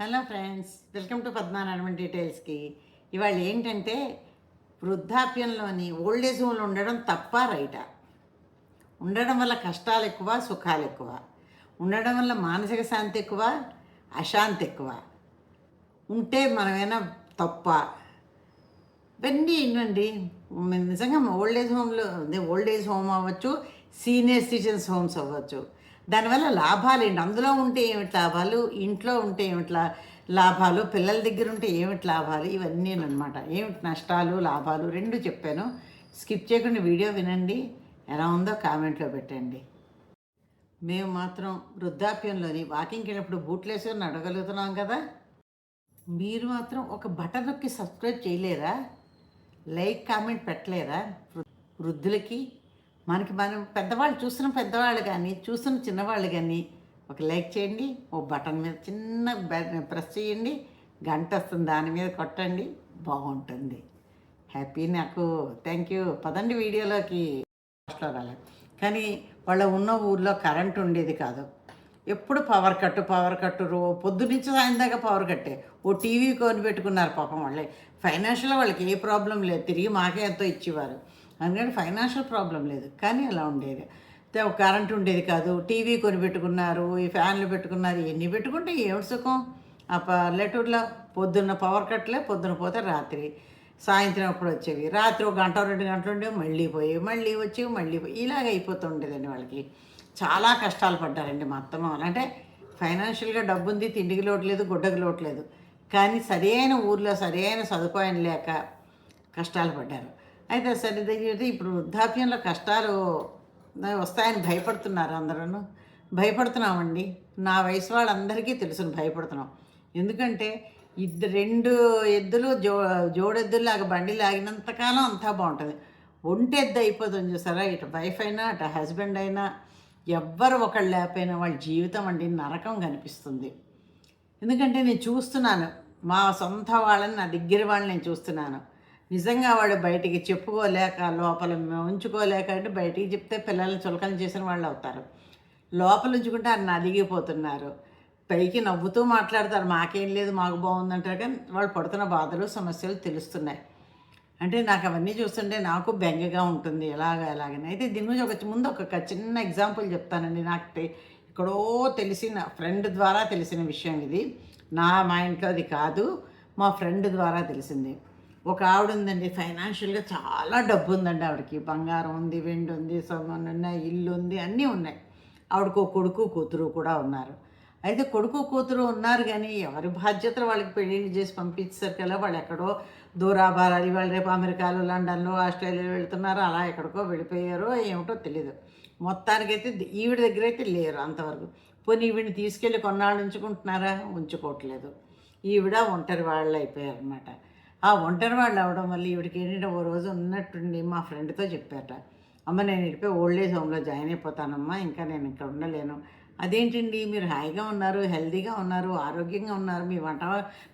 Hello friends welcome to Padmanarayana డీటెయిల్స్కి. ఇవాళ ఏంటంటే వృద్ధాప్యంలోని old age హోమ్లో ఉండడం తప్ప రైటా. ఉండడం వల్ల కష్టాలు ఎక్కువ సుఖాలు ఎక్కువ. ఉండడం వల్ల మానసిక శాంతి ఎక్కువ అశాంతి ఎక్కువ. ఉంటే మనమైనా తప్ప. ఇవన్నీ ఏంటండి నిజంగా ఓల్డ్ ఏజ్ హోమ్లో old age old age home అవ్వచ్చు సీనియర్ సిటిజన్స్ హోమ్స్ అవ్వచ్చు. దానివల్ల లాభాలు ఏంటి? అందులో ఉంటే ఏమిటి లాభాలు? ఇంట్లో ఉంటే ఏమిటి లా- లాభాలు? పిల్లల దగ్గర ఉంటే ఏమిటి లాభాలు? ఇవన్నీ అనమాట ఏమిటి నష్టాలు లాభాలు? రెండు చెప్పాను. స్కిప్ చేయకుండా వీడియో వినండి. ఎలా ఉందో కామెంట్లో పెట్టండి. మేము మాత్రం వృద్ధాప్యంలోని వాకింగ్కి వెళ్ళినప్పుడు బూట్లు వేసుకొని నడగలుగుతున్నాం కదా? మీరు మాత్రం ఒక బటన్ నొక్కి సబ్స్క్రైబ్ చేయలేరా లైక్ కామెంట్ పెట్టలేరా వృ- వృద్ధులకి మనకి మనం పెద్దవాళ్ళు చూసిన పెద్దవాళ్ళు కానీ చూసిన చిన్నవాళ్ళు కానీ ఒక లైక్ చేయండి ఓ బటన్ మీద చిన్న ప్రెస్ చేయండి గంట వస్తుంది దాని మీద కొట్టండి బాగుంటుంది. హ్యాపీ నాకు. Thank you. పదండి వీడియోలోకి. లాస్ట్లో రాలే కానీ వాళ్ళ ఉన్న ఊర్లో కరెంట్ ఉండేది కాదు. ఎప్పుడు పవర్ కట్టు పవర్ కట్టు రో పొద్దు నుంచి దాకా పవర్ కట్టే. ఓ టీవీ కొని పెట్టుకున్నారు పాపం వాళ్ళే. ఫైనాన్షియల్ వాళ్ళకి ఏ ప్రాబ్లం లేదు. తిరిగి మాకే ఎంతో ఇచ్చేవారు. అందుకని ఫైనాన్షియల్ ప్రాబ్లం లేదు. కానీ అలా ఉండేది. ఒక కరెంట్ ఉండేది కాదు. టీవీ కొని పెట్టుకున్నారు ఈ ఫ్యాన్లు పెట్టుకున్నారు ఎన్ని పెట్టుకుంటే ఏమిటి సుఖం? ఆ పల్లెటూరులో పొద్దున్న పవర్ కట్లే పొద్దున పోతే రాత్రి. సాయంత్రం అప్పుడు వచ్చేవి. రాత్రి ఒక గంట రెండు గంటలు ఉండేవి మళ్ళీ పోయి మళ్ళీ వచ్చేవి మళ్ళీ పోయి ఇలాగ అయిపోతుండేదండి వాళ్ళకి. చాలా కష్టాలు పడ్డారండి మా అత్తమ్మ వాళ్ళు. అంటే ఫైనాన్షియల్గా డబ్బు ఉంది తిండికి లోటు లేదు గుడ్డకి లోటు లేదు. కానీ సరైన ఊర్లో సరైన సదుపాయం లేక కష్టాలు పడ్డారు. అయితే సరే ఇప్పుడు వృద్ధాప్యంలో కష్టాలు వస్తాయని భయపడుతున్నారు అందరూ భయపడుతున్నామండి. నా వయసు వాళ్ళందరికీ తెలుసును భయపడుతున్నాం. ఎందుకంటే ఇద్దరు రెండు ఎద్దులు జో జోడెద్దులాగా బండి లాగినంతకాలం అంతా బాగుంటుంది. ఒంటి ఎద్దు అయిపోతుంది చూసారా? ఇటు వైఫ్ అయినా అటు హస్బెండ్ అయినా ఎవ్వరు ఒకళ్ళు లేకపోయినా వాళ్ళ జీవితం అండి నరకం కనిపిస్తుంది. ఎందుకంటే నేను చూస్తున్నాను. మా సొంత వాళ్ళని నా దగ్గర వాళ్ళని నేను చూస్తున్నాను. నిజంగా వాడు బయటికి చెప్పుకోలేక లోపల ఉంచుకోలేక అంటే బయటికి చెప్తే పిల్లల్ని చులకన చేసిన వాళ్ళు అవుతారు. లోపల ఉంచుకుంటే అన్న అలిగిపోతున్నారు. పైకి నవ్వుతూ మాట్లాడతారు. మాకేం లేదు మాకు బాగుందంటారు కానీ వాళ్ళు పడుతున్న బాధలు సమస్యలు తెలుస్తున్నాయి. అంటే నాకు అవన్నీ చూస్తుంటే నాకు బెంగగా ఉంటుంది. ఎలాగ ఎలాగని. అయితే దీని గురించి ఒక ముందు ఒక చిన్న ఎగ్జాంపుల్ చెప్తానండి. నాకు ఎక్కడో తెలిసిన ఫ్రెండ్ ద్వారా తెలిసిన విషయం ఇది. నా మా ఇంట్లో అది కాదు. మా ఫ్రెండ్ ద్వారా తెలిసింది. ఒక ఆవిడ ఉందండి ఫైనాన్షియల్గా చాలా డబ్బు ఉందండి ఆవిడకి. బంగారం ఉంది వెండి ఉంది సొమ్మన్ ఉన్నాయి ఇల్లు ఉంది అన్నీ ఉన్నాయి. ఆవిడకు కొడుకు కూతురు కూడా ఉన్నారు. అయితే కొడుకు కూతురు ఉన్నారు కానీ ఎవరి బాధ్యతలు వాళ్ళకి పెళ్ళిళ్ళు చేసి పంపించారు కదా వాళ్ళు ఎక్కడో దూరాభారాలు వాళ్ళు రేపు అమెరికాలో లండన్లో ఆస్ట్రేలియా వెళ్తున్నారు అలా ఎక్కడికో వెళ్ళిపోయారో ఏమిటో తెలియదు మొత్తానికైతే ఈవిడ దగ్గర అయితే లేరు అంతవరకు. పోనీ ఈవిడిని తీసుకెళ్ళి కొన్నాళ్ళు ఉంచుకుంటున్నారా ఉంచుకోవట్లేదు. ఈవిడ ఒంటరి వాళ్ళు అయిపోయారు అనమాట ఆ ఒంటరి వాళ్ళు అవడం వల్ల ఈవిడికి ఏంటంటే ఓ రోజు ఉన్నట్టుండి మా ఫ్రెండ్తో చెప్పారట. అమ్మ నేను ఇడిపోయి ఓల్డ్ ఏజ్ హోమ్లో జాయిన్ అయిపోతానమ్మా ఇంకా నేను ఇక్కడ ఉండలేను. అదేంటండి? మీరు హాయిగా ఉన్నారు హెల్తీగా ఉన్నారు ఆరోగ్యంగా ఉన్నారు మీ వంట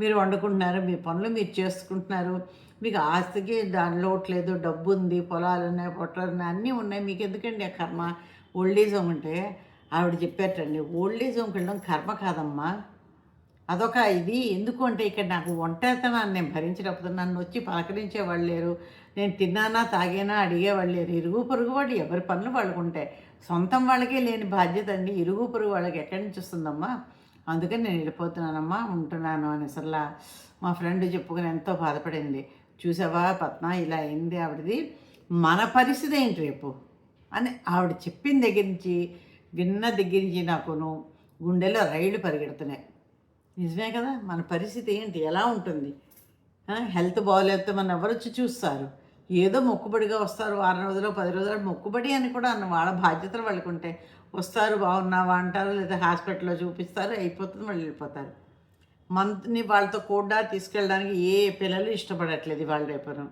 మీరు వండుకుంటున్నారు మీ పనులు మీరు చేసుకుంటున్నారు. మీకు ఆస్తికి దాని లేదు డబ్బు ఉంది పొలాలు ఉన్నాయి పొట్టలు ఉన్నాయి అన్నీ ఉన్నాయి. మీకు ఎందుకండి ఆ కర్మ? ఓల్డ్ ఏజ్ హోమ్ అంటే ఆవిడ చెప్పారటండి. ఓల్డ్ ఏజ్ హోమ్కి వెళ్ళడం కర్మ కాదమ్మా. అదొక ఇది. ఎందుకు అంటే ఇక్కడ నాకు ఒంటరితనాన్ని నేను భరించినప్పుడు నన్ను వచ్చి పలకరించే వాళ్ళు లేరు. నేను తిన్నానా తాగేనా అడిగేవాళ్ళు లేరు. ఇరుగు పొరుగు వాళ్ళు ఎవరి పనులు వాళ్ళకు ఉంటాయి. సొంతం వాళ్ళకే లేని బాధ్యత అండి. ఇరుగు పొరుగు వాళ్ళకి ఎక్కడి నుంచి వస్తుందమ్మా? అందుకని నేను వెళ్ళిపోతున్నానమ్మా ఉంటున్నాను అని అసలు మా ఫ్రెండ్ చెప్పుకుని ఎంతో బాధపడింది. చూసావా పద్మ ఇలా అయింది ఆవిడది. మన పరిస్థితి ఏంటి రేపు? అని ఆవిడ చెప్పిన దగ్గర నుంచి విన్న దగ్గర నుంచి నాకును గుండెలో రైళ్ళు పరిగెడుతున్నాయి. నిజమే కదా? మన పరిస్థితి ఏంటి? ఎలా ఉంటుంది? హెల్త్ బాగోలేకపోతే మన ఎవరు వచ్చి చూస్తారు? ఏదో మొక్కుబడిగా వస్తారు. వారం రోజులు పది రోజులు మొక్కుబడి అని కూడా అన్న వాళ్ళ బాధ్యతలు వాళ్ళకు ఉంటాయి వస్తారు బాగున్నావా అంటారు లేదా హాస్పిటల్లో చూపిస్తారు అయిపోతుంది వాళ్ళు వెళ్ళిపోతారు. మంత్ని వాళ్ళతో కూడా తీసుకెళ్ళడానికి ఏ పిల్లలు ఇష్టపడట్లేదు వాళ్ళ రేపరం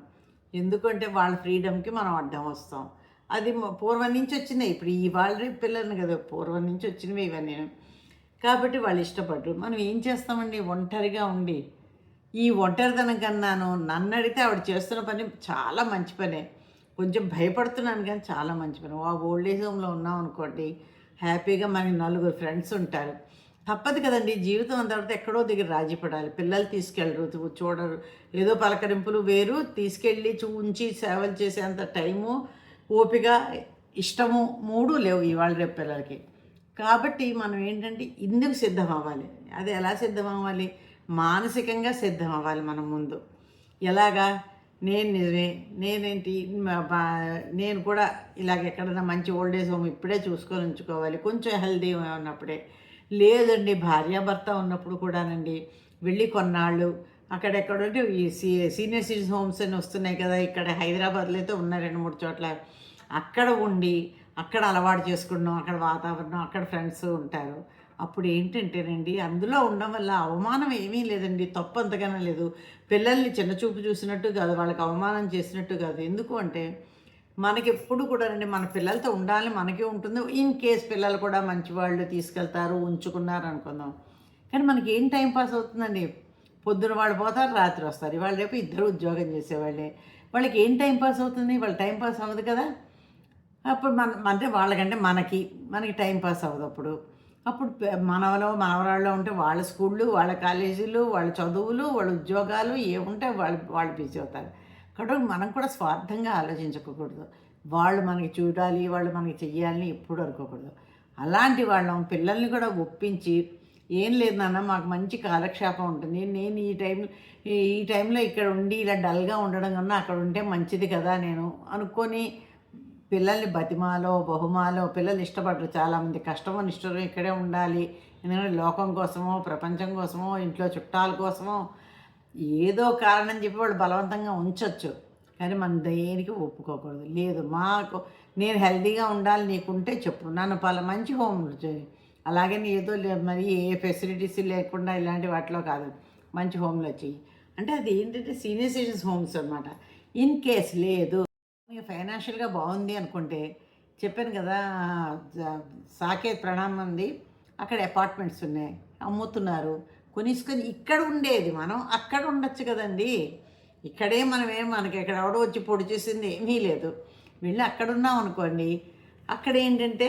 ఎందుకంటే వాళ్ళ ఫ్రీడమ్కి మనం అడ్డం వస్తాం. అది పూర్వం నుంచి వచ్చినాయి. ఇప్పుడు ఈ వాళ్ళ రేపు పిల్లల్ని కదా పూర్వం నుంచి వచ్చినవి ఇవన్నీ. కాబట్టి వాళ్ళు ఇష్టపడరు. మనం ఏం చేస్తామండి? ఒంటరిగా ఉండి. ఈ ఒంటరితనం కన్నాను నన్ను అడిగితే ఆవిడ చేస్తున్న పని చాలా మంచి పనే. కొంచెం భయపడుతున్నాను కానీ చాలా మంచి పని. ఆ ఓల్డ్ ఏజ్ హోమ్లో ఉన్నాం అనుకోండి హ్యాపీగా మనకి నలుగురు ఫ్రెండ్స్ ఉంటారు. తప్పదు కదండి. జీవితం అంత తర్వాత ఎక్కడో దగ్గర రాజీ పడాలి పిల్లలు తీసుకెళ్ళరు చూ- చూడరు. ఏదో పలకరింపులు వేరు. తీసుకెళ్ళి చూంచి సేవలు చేసేంత టైము ఓపిక ఇష్టము మూడు లేవు ఇవాళ రేపు పిల్లలకి. కాబట్టి మనం ఏంటంటే ఇందుకు సిద్ధం అవ్వాలి అది ఎలా సిద్ధం అవ్వాలి మానసికంగా సిద్ధం అవ్వాలి మనం ముందు. ఎలాగా? నేను నిజమే నేనేంటి? బా- నేను కూడా ఇలాగ ఎక్కడైనా మంచి ఓల్డ్ ఏజ్ హోమ్ ఇప్పుడే చూసుకొని ఉంచుకోవాలి. కొంచెం హెల్దీ ఉన్నప్పుడే. లేదండి భార్యాభర్త ఉన్నప్పుడు కూడానండి. వెళ్ళి కొన్నాళ్ళు. అక్కడెక్కడంటే ఈ సీ సీనియర్ సిటిజన్ హోమ్స్ అని వస్తున్నాయి కదా. ఇక్కడ హైదరాబాద్లో అయితే ఉన్నాయి రెండు మూడు చోట్ల. అక్కడ ఉండి అక్కడ అలవాటు చేసుకున్నాం అక్కడ వాతావరణం అక్కడ ఫ్రెండ్స్ ఉంటారు. అప్పుడు ఏంటంటేనండి అందులో ఉండడం వల్ల అవమానం ఏమీ లేదండి తప్పు అంతగానే లేదు. పిల్లల్ని చిన్న చూపు చూసినట్టు కాదు వాళ్ళకి అవమానం చేసినట్టు కాదు. ఎందుకు అంటే మనకి ఎప్పుడు కూడా అండి మన పిల్లలతో ఉండాలి మనకే ఉంటుంది. ఇన్ కేస్ పిల్లలు కూడా మంచి వాళ్ళు తీసుకెళ్తారు ఉంచుకున్నారు అనుకుందాం. కానీ మనకి ఏం టైం పాస్ అవుతుందండి? పొద్దున వాళ్ళు పోతారు రాత్రి వస్తారు. ఇవాళ రేపు ఇద్దరు ఉద్యోగం చేసేవాళ్ళే. వాళ్ళకి ఏం టైం పాస్ అవుతుంది? వాళ్ళ టైం పాస్ అవ్వదు కదా. అప్పుడు మన అంటే వాళ్ళకంటే మనకి మనకి టైం పాస్ అవ్వదు అప్పుడు. అప్పుడు మనవలో మనవరాళ్ళు ఉంటే వాళ్ళ స్కూళ్ళు వాళ్ళ కాలేజీలు వాళ్ళ చదువులు వాళ్ళ ఉద్యోగాలు ఏముంటే వాళ్ళు వాళ్ళు బిజీ అవుతారు. కాబట్టి మనం కూడా స్వార్థంగా ఆలోచించకూడదు. వాళ్ళు మనకి చూడాలి వాళ్ళు మనకి చెయ్యాలని ఎప్పుడు అనుకోకూడదు. అలాంటి వాళ్ళం పిల్లల్ని కూడా ఒప్పించి ఏం లేదు నాన్న మాకు మంచి కాలక్షేపం ఉంటుంది. నేను ఈ టైం ఈ టైంలో ఇక్కడ ఉండి ఇలా డల్గా ఉండడం కన్నా అక్కడ ఉంటే మంచిది కదా నేను అనుకొని పిల్లల్ని బతిమాలో బహుమాలో పిల్లలు ఇష్టపడరు. చాలామంది కష్టమో నిష్టం ఇక్కడే ఉండాలి. ఎందుకంటే లోకం కోసమో ప్రపంచం కోసమో ఇంట్లో చుట్టాల కోసమో ఏదో కారణం చెప్పి వాళ్ళు బలవంతంగా ఉంచవచ్చు కానీ మనం దేనికి ఒప్పుకోకూడదు. లేదు మాకు నేను హెల్దీగా ఉండాలి నీకుంటే చెప్పు. నన్ను పలు మంచి హోమ్ చేయి. అలాగే నీ ఏదో మరి ఏ ఫెసిలిటీస్ లేకుండా ఇలాంటి వాటిలో కాదు. మంచి హోమ్లో చెయ్యి. అంటే అది ఏంటంటే సీనియర్ సిటిజన్స్ హోమ్స్ అనమాట ఇన్ కేస్ లేదు మీకు ఫైనాన్షియల్గా బాగుంది అనుకుంటే చెప్పాను కదా సాకేత్ ప్రణామం ఉంది అక్కడ అపార్ట్మెంట్స్ ఉన్నాయి అమ్ముతున్నారు. కొనిసుకొని ఇక్కడ ఉండేది మనం అక్కడ ఉండొచ్చు కదండి. ఇక్కడే మనం ఏం మనకి ఎక్కడ ఎవడో వచ్చి పొడి చేసింది ఏమీ లేదు. వెళ్ళి అక్కడ ఉన్నాం అనుకోండి అక్కడ ఏంటంటే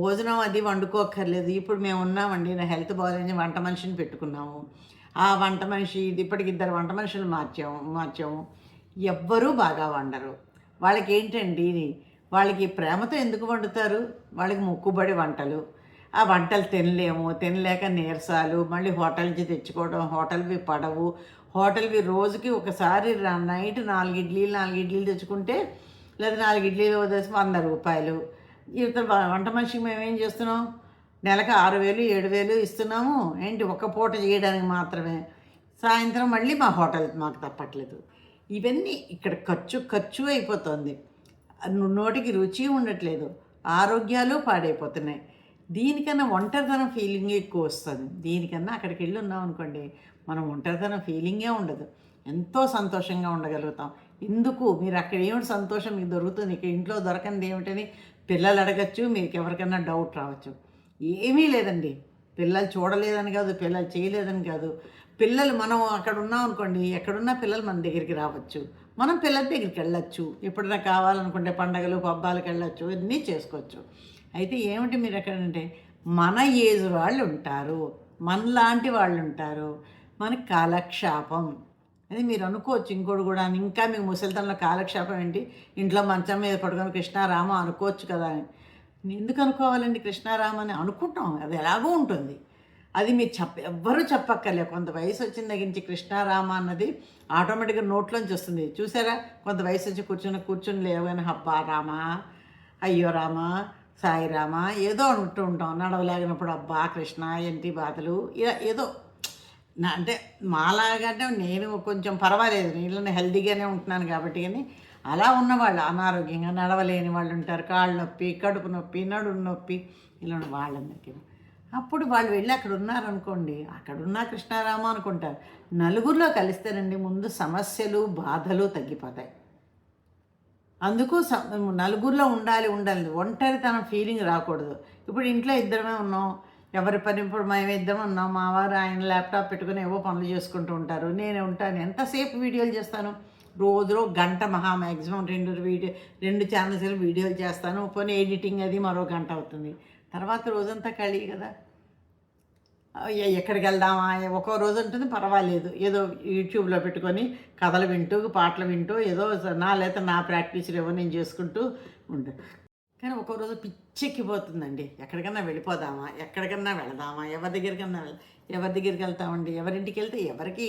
భోజనం అది వండుకోక్కర్లేదు. ఇప్పుడు మేము ఉన్నామండి నా హెల్త్ బాగాలేని వంట మనిషిని పెట్టుకున్నాము. ఆ వంట మనిషి ఇది ఇప్పటికి ఇద్దరు వంట మనుషులు మార్చాము మార్చాము. ఎవ్వరూ బాగా వండరు. వాళ్ళకి ఏంటండి వాళ్ళకి ప్రేమతో ఎందుకు వండుతారు? వాళ్ళకి మొక్కుబడి వంటలు. ఆ వంటలు తినలేము. తినలేక నీరసాలు. మళ్ళీ హోటల్ నుంచి తెచ్చుకోవడం. హోటల్వి పడవు. హోటల్వి రోజుకి ఒకసారి నైట్ నాలుగు ఇడ్లీలు నాలుగు ఇడ్లీలు తెచ్చుకుంటే లేదా నాలుగు ఇడ్లీలు వదిలేసి వంద రూపాయలు. ఇతర వంట మనిషికి మేము ఏం చేస్తున్నాం? నెలకు ఆరు వేలు ఏడు వేలు ఇస్తున్నాము. ఏంటి ఒక్క పూట చేయడానికి మాత్రమే. సాయంత్రం మళ్ళీ మా హోటల్ మాకు తప్పట్లేదు. ఇవన్నీ ఇక్కడ ఖర్చు ఖర్చు అయిపోతుంది. నోటికి రుచి ఉండట్లేదు. ఆరోగ్యాలు పాడైపోతున్నాయి. దీనికన్నా ఒంటరితనం ఫీలింగ్ ఎక్కువ వస్తుంది. దీనికన్నా అక్కడికి వెళ్ళి ఉన్నాం అనుకోండి మనం ఒంటరితనం ఫీలింగే ఉండదు. ఎంతో సంతోషంగా ఉండగలుగుతాం. ఎందుకు? మీరు అక్కడ ఏమిటి సంతోషం మీకు దొరుకుతుంది? ఇక్కడ ఇంట్లో దొరకంది ఏమిటని పిల్లలు అడగచ్చు మీకు ఎవరికైనా డౌట్ రావచ్చు. ఏమీ లేదండి. పిల్లలు చూడలేదని కాదు పిల్లలు చేయలేదని కాదు. పిల్లలు మనం అక్కడ ఉన్నాం అనుకోండి ఎక్కడున్నా పిల్లలు మన దగ్గరికి రావచ్చు. మనం పిల్లల దగ్గరికి వెళ్ళచ్చు. ఎప్పుడైనా కావాలనుకుంటే పండగలు పబ్బాలకు వెళ్ళచ్చు అన్నీ చేసుకోవచ్చు. అయితే ఏమిటి మీరు ఎక్కడంటే మన ఏజ్ వాళ్ళు ఉంటారు. మనలాంటి వాళ్ళు ఉంటారు. మన కాలక్షేపం. అది మీరు అనుకోవచ్చు ఇంకోటి కూడా. ఇంకా మీకు ముసలితనంలో కాలక్షేపం ఏంటి? ఇంట్లో మంచం మీద పడుకొని కృష్ణారామ అనుకోవచ్చు కదా అని. ఎందుకు అనుకోవాలండి కృష్ణారామ అని అనుకుంటాం. అది ఎలాగో ఉంటుంది. అది మీరు చెప్ప ఎవ్వరూ చెప్పక్కర్లే కొంత వయసు వచ్చిన దగ్గర కృష్ణారామ అన్నది ఆటోమేటిక్గా నోట్లోంచి వస్తుంది. చూసారా? కొంత వయసు వచ్చి కూర్చుని కూర్చుని లేవని హబ్బా రామా అయ్యో రామా సాయి రామ ఏదో అంటూ ఉంటాం. నడవలేగినప్పుడు అబ్బా కృష్ణ ఏంటి బాధలు? ఇలా ఏదో నా అంటే మాలాగంటే నేను కొంచెం పర్వాలేదు. నీళ్ళని హెల్తీగానే ఉంటున్నాను కాబట్టి కానీ అలా ఉన్నవాళ్ళు అనారోగ్యంగా నడవలేని వాళ్ళు ఉంటారు. కాళ్ళు నొప్పి కడుపు నొప్పి నడుము నొప్పి ఇలా ఉన్న వాళ్ళందరికీ. అప్పుడు వాళ్ళు వెళ్ళి అక్కడ ఉన్నారనుకోండి అక్కడున్న కృష్ణారామ అనుకుంటారు. నలుగురిలో కలిస్తేనండి ముందు సమస్యలు బాధలు తగ్గిపోతాయి. అందుకు స- నలుగురిలో ఉండాలి ఉండాలి. ఒంటరితనం ఫీలింగ్ రాకూడదు. ఇప్పుడు ఇంట్లో ఇద్దరమే ఉన్నాం. ఎవరి పని ఇప్పుడు మేము ఇద్దరం ఉన్నాం. మా వారు ఆయన ల్యాప్టాప్ పెట్టుకుని ఏవో పనులు చేసుకుంటూ ఉంటారు. నేనే ఉంటాను. ఎంతసేపు వీడియోలు చేస్తాను? రోజు రోజు గంట మహా మ్యాక్సిమం రెండు వీడియో రెండు ఛానల్స్ వీడియోలు చేస్తాను. పోనీ ఎడిటింగ్ అది మరో గంట అవుతుంది. తర్వాత రోజంతా ఖాళీ కదా. ఎక్కడికి వెళ్దామా? ఒక్కో రోజు ఉంటుంది పర్వాలేదు. ఏదో యూట్యూబ్లో పెట్టుకొని కథలు వింటూ పాటలు వింటూ ఏదో నా లేకపోతే నా ప్రాక్టీస్లు ఏవో నేను చేసుకుంటూ ఉంటాను కానీ ఒక్కో రోజు పిచ్చెక్కిపోతుందండి. ఎక్కడికన్నా వెళ్ళిపోదామా? ఎక్కడికన్నా వెళదామా? ఎవరి దగ్గరికన్నా ఎవరి దగ్గరికి వెళ్తామండి? ఎవరింటికి వెళ్తే ఎవరికి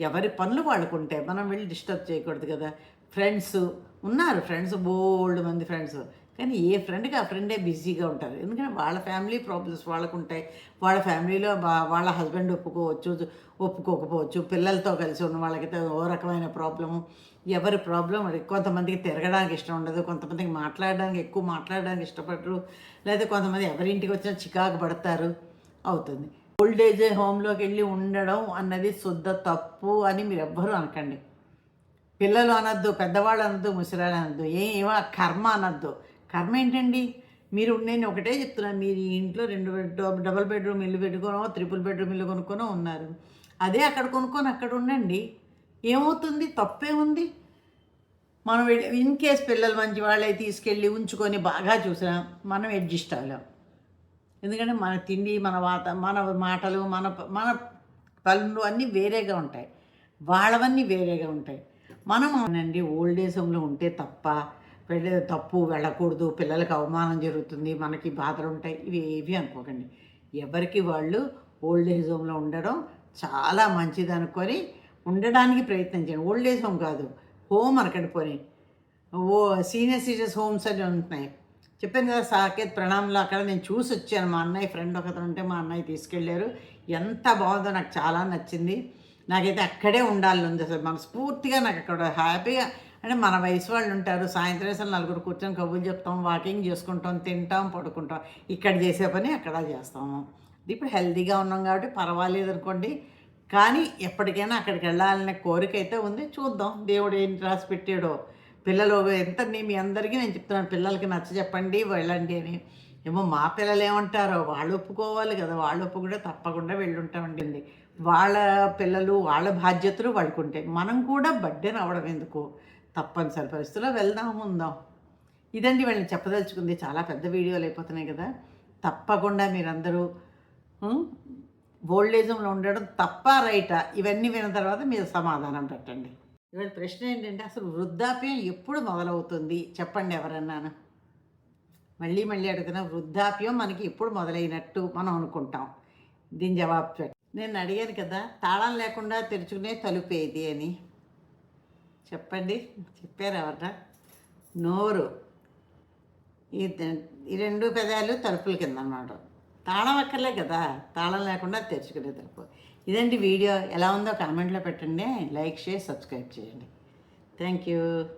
ఎవరి పనులు వాడుకుంటే మనం వెళ్ళి డిస్టర్బ్ చేయకూడదు కదా. ఫ్రెండ్స్ ఉన్నారు ఫ్రెండ్స్ బోల్డ్ మంది ఫ్రెండ్స్. కానీ ఏ ఫ్రెండ్కి ఆ ఫ్రెండే బిజీగా ఉంటారు. ఎందుకంటే వాళ్ళ ఫ్యామిలీ ప్రాబ్లమ్స్ వాళ్ళకు ఉంటాయి వాళ్ళ ఫ్యామిలీలో బా- వాళ్ళ హస్బెండ్ ఒప్పుకోవచ్చు ఒప్పుకోకపోవచ్చు పిల్లలతో కలిసి ఉన్న వాళ్ళకైతే ఓ రకమైన ప్రాబ్లము ఎవరి ప్రాబ్లం కొంతమందికి తిరగడానికి ఇష్టం ఉండదు కొంతమందికి మాట్లాడడానికి ఎక్కువ మాట్లాడడానికి ఇష్టపడరు లేదా కొంతమంది ఎవరింటికి వచ్చినా చికాకు పడతారు అవుతుంది. ఓల్డ్ ఏజ్ హోమ్లోకి వెళ్ళి ఉండడం అన్నది శుద్ధ తప్పు అని మీరు ఎవ్వరూ అనకండి. పిల్లలు అనొద్దు పెద్దవాళ్ళు అనొద్దు ముసలాళ్ళు అనొద్దు ఏ ఏమో కర్మ అనొద్దు. కర్మ ఏంటండి? మీరు నేను ఒకటే చెప్తున్నాను మీరు ఈ ఇంట్లో రెండు బెడ్- డబుల్ బెడ్రూమ్ ఇల్లు పెట్టుకోనో త్రిపుల్ బెడ్రూమ్ ఇల్లు కొనుక్కోనో ఉన్నారు. అదే అక్కడ కొనుక్కొని అక్కడ ఉండండి. ఏమవుతుంది? తప్పే ఉంది. మనం ఇన్ కేస్ పిల్లలు మంచి వాళ్ళే తీసుకెళ్ళి ఉంచుకొని బాగా చూసినా మనం అడ్జస్ట్ అవ్వలేం. ఎందుకంటే మన తిండి మన వాత మన మాటలు మన మన పనులు అన్నీ వేరేగా ఉంటాయి. వాళ్ళవన్నీ వేరేగా ఉంటాయి. మనం అండి ఓల్డ్ ఏజ్ హోమ్లో ఉంటే తప్ప వెళ్ళే తప్పు వెళ్ళకూడదు పిల్లలకి అవమానం జరుగుతుంది మనకి బాధలు ఉంటాయి ఇవి ఏవి అనుకోకండి. ఎవరికి వాళ్ళు ఓల్డ్ ఏజ్ హోమ్లో ఉండడం చాలా మంచిది అనుకొని ఉండడానికి ప్రయత్నం చేయండి. ఓల్డ్ ఏజ్ హోమ్ కాదు హోమ్ అనకండి పోనీ. ఓ సీనియర్ సిటిజన్స్ హోమ్స్ అని ఉంటున్నాయి. చెప్పాను కదా సాకేత్ ప్రణాంలో అక్కడ నేను చూసి వచ్చాను. మా అన్నయ్య ఫ్రెండ్ ఒకతను ఉంటే మా అన్నయ్య తీసుకెళ్ళారు. ఎంత బాగుందో నాకు చాలా నచ్చింది. నాకైతే అక్కడే ఉండాలని ఉంది అసలు మనస్ఫూర్తిగా నాకు అక్కడ హ్యాపీగా అంటే మన వయసు వాళ్ళు ఉంటారు సాయంత్రం అసలు నలుగురు కూర్చొని కబుర్లు చెప్తాం వాకింగ్ చేసుకుంటాం తింటాం పడుకుంటాం. ఇక్కడ చేసే పని అక్కడ చేస్తాము. ఇప్పుడు హెల్తీగా ఉన్నాం కాబట్టి పర్వాలేదు అనుకోండి. కానీ ఎప్పటికైనా అక్కడికి వెళ్ళాలనే కోరిక అయితే ఉంది. చూద్దాం దేవుడు ఏం రాసి పెట్టాడో. పిల్లలు ఎంత మీ అందరికీ నేను చెప్తున్నాను పిల్లలకి నచ్చ చెప్పండి వెళ్ళండి అని. ఏమో మా పిల్లలు ఏమంటారో వాళ్ళు ఒప్పుకోవాలి కదా వాళ్ళు ఒప్పుకుంటే తప్పకుండా వెళ్ళుంటామండి. వాళ్ళ పిల్లలు వాళ్ళ బాధ్యతలు వాళ్ళకుంటాయి. మనం కూడా బర్త్డే అవడం ఎందుకు? తప్పనిసరి పరిస్థితుల్లో వెళ్దాం ఉందాం. ఇదండి వాళ్ళని చెప్పదలుచుకుంది. చాలా పెద్ద వీడియోలు అయిపోతున్నాయి కదా. తప్పకుండా మీరందరూ ఓల్డేజ్లో ఉండడం తప్ప రైటా? ఇవన్నీ విన్న తర్వాత మీరు సమాధానం పెట్టండి. ఇవాళ ప్రశ్న ఏంటంటే అసలు వృద్ధాప్యం ఎప్పుడు మొదలవుతుంది? చెప్పండి ఎవరన్నాను మళ్ళీ మళ్ళీ అడుగుతున్న వృద్ధాప్యం మనకి ఎప్పుడు మొదలైనట్టు మనం అనుకుంటాం. దీని జవాబు నేను అడిగాను కదా తాళం లేకుండా తెరుచుకునే తలుపేది అని? చెప్పండి. చెప్పారు ఎవరన్నా? నోరు. ఈ ఈ రెండు పెదాలు తలుపుల కింద అన్నమాట తాళం అక్కర్లే కదా. తాళం లేకుండా తెరుచుకునే తలుపు. ఇదండి వీడియో. ఎలా ఉందో కామెంట్లో పెట్టండి. లైక్ షేర్ సబ్స్క్రైబ్ చేయండి. Thank you.